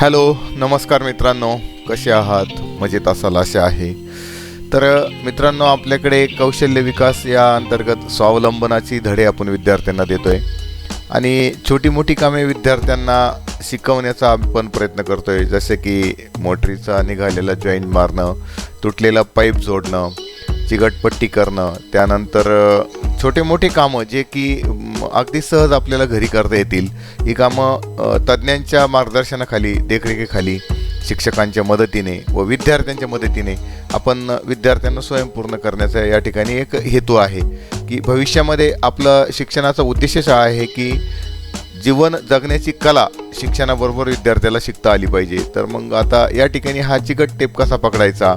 Hello नमस्कार मित्रांनो. कसे आहात? मजेत असाल असे आहे. तर मित्रांनो आपल्याकडे कौशल्य विकास या अंतर्गत स्वावलंबनाची धडे आपण विद्यार्थ्यांना देतोय. आणि छोटी मोठी कामे विद्यार्थ्यांना शिकवण्याचा आपण प्रयत्न करतोय. जसे की मोटरीचा निघालेला जॉईंट मारणं तुटलेला पाईप जोडणं चिकटपट्टी करणं त्यानंतर छोटे मोठे कामं जे की अगदी सहज आपल्याला घरी करता येतील. ही कामं तज्ज्ञांच्या मार्गदर्शनाखाली देखरेखीखाली शिक्षकांच्या मदतीने व विद्यार्थ्यांच्या मदतीने आपण विद्यार्थ्यांना स्वयंपूर्ण करण्याचा या ठिकाणी एक हेतू आहे. की भविष्यामध्ये आपलं शिक्षणाचा उद्देशच हा आहे की जीवन जगण्याची कला शिक्षणाबरोबर विद्यार्थ्याला शिकता आली पाहिजे. तर मग आता या ठिकाणी हा चिकट टेप कसा पकडायचा?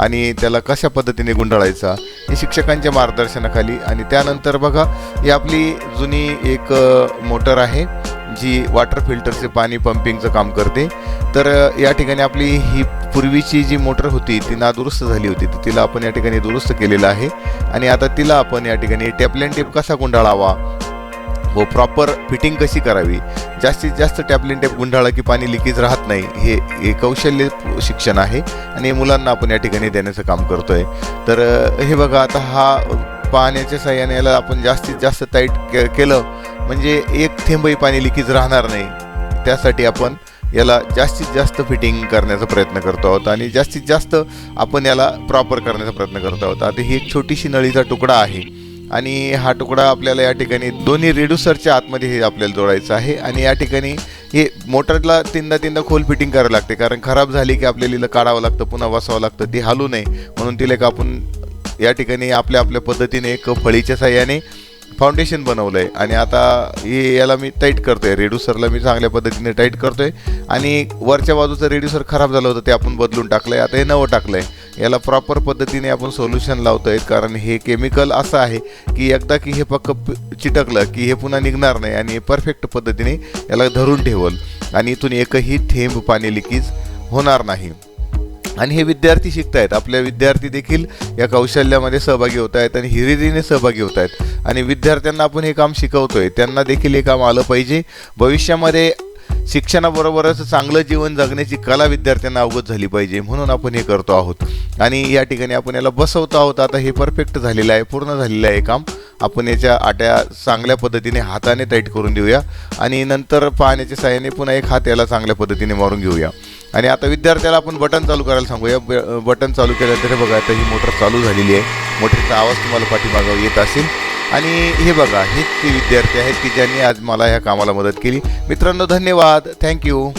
आणि त्याला कशा पद्धतीने गुंडाळायचा हे शिक्षकांच्या मार्गदर्शनाखाली आणि त्यानंतर बघा ही आपली जुनी एक मोटर आहे जी वॉटर फिल्टरचे पाणी पंपिंगचं काम करते. तर या ठिकाणी आपली ही पूर्वीची जी मोटर होती ती नादुरुस्त झाली होती. तर तिला आपण या ठिकाणी दुरुस्त केलेलं आहे. आणि आता तिला आपण या ठिकाणी टॅपलेन टेप कसा गुंडाळावा व प्रॉपर फिटिंग कशी करावी जास्तीत जास्त टॅपलिन टेप गुंडाळा की पाणी लिकेज राहत नाही हे हे कौशल्य शिक्षण आहे आणि मुलांना आपण या ठिकाणी देण्याचं काम करतोय. तर हे बघा आता हा पाण्याच्या साह्याने याला आपण जास्तीत जास्त टाईट के केलं म्हणजे एक थेंबही पाणी लिकेज राहणार नाही. त्यासाठी आपण याला जास्तीत जास्त फिटिंग करण्याचा प्रयत्न करतो आहोत आणि जास्तीत जास्त आपण याला प्रॉपर करण्याचा प्रयत्न करतो आहोत. आता ही एक छोटीशी नळीचा तुकडा आहे. आणि हा तुकडा आपल्याला या ठिकाणी दोन्ही रेड्युसरच्या आतमध्ये हे आपल्याला जोडायचं आहे. आणि या ठिकाणी हे मोटरला तीनदा तीनदा खोल फिटिंग करावं लागते कारण खराब झाली की आपल्याला हिला काढावं लागतं पुन्हा वसावं लागतं ती हालू नये. म्हणून तिला एक आपण या ठिकाणी आपल्या आपल्या पद्धतीने एक फळीच्या साह्याने फाउंडेशन बनवलं आहे आणि आता हे याला मी टाईट करतोय रेड्युसरला मी चांगल्या पद्धतीने टाईट करतोय. आणि वरच्या बाजूचं रेड्युसर खराब झालं होतं ते आपण बदलून टाकलंय. आता हे नवं टाकलंय. याला प्रॉपर पद्धतीने आपण सोल्युशन लावतो आहे कारण हे केमिकल असं आहे की एकदा की हे पक्क चिटकलं की हे पुन्हा निघणार नाही आणि हे परफेक्ट पद्धतीने याला धरून ठेवल. आणि इथून एकही थेंब पाणी लिकीज होणार नाही. आणि हे विद्यार्थी शिकत आहेत आपले विद्यार्थी देखील या कौशल्यामध्ये सहभागी होत आहेत आणि हिरिरीने सहभागी होत आहेत आणि विद्यार्थ्यांना आपण हे काम शिकवतोय. त्यांना देखील हे काम आलं पाहिजे. भविष्यामध्ये शिक्षणाबरोबरच चांगलं जीवन जगण्याची कला विद्यार्थ्यांना अवगत झाली पाहिजे म्हणून आपण हे करतो आहोत. आणि या ठिकाणी आपण याला बसवतो आहोत. आता हे परफेक्ट झालेलं आहे पूर्ण झालेलं आहे काम. आपण याच्या आट्या चांगल्या पद्धतीने हाताने टाईट करून देऊया. आणि नंतर पाण्याच्या साह्याने पुन्हा एक हात याला चांगल्या पद्धतीने मारून घेऊया. आणि आता विद्यार्थ्याला आपण बटन चालू करायला सांगूया ब- बटन चालू केल्यानंतर बघा आता ही मोटर चालू झालेली आहे. मोटरचा आवाज तुम्हाला पाठीमागावर येत असेल. आणि हे बघा हेच ते विद्यार्थी आहेत की ज्यांनी आज मला ह्या कामाला मदत केली. मित्रांनो धन्यवाद. थँक्यू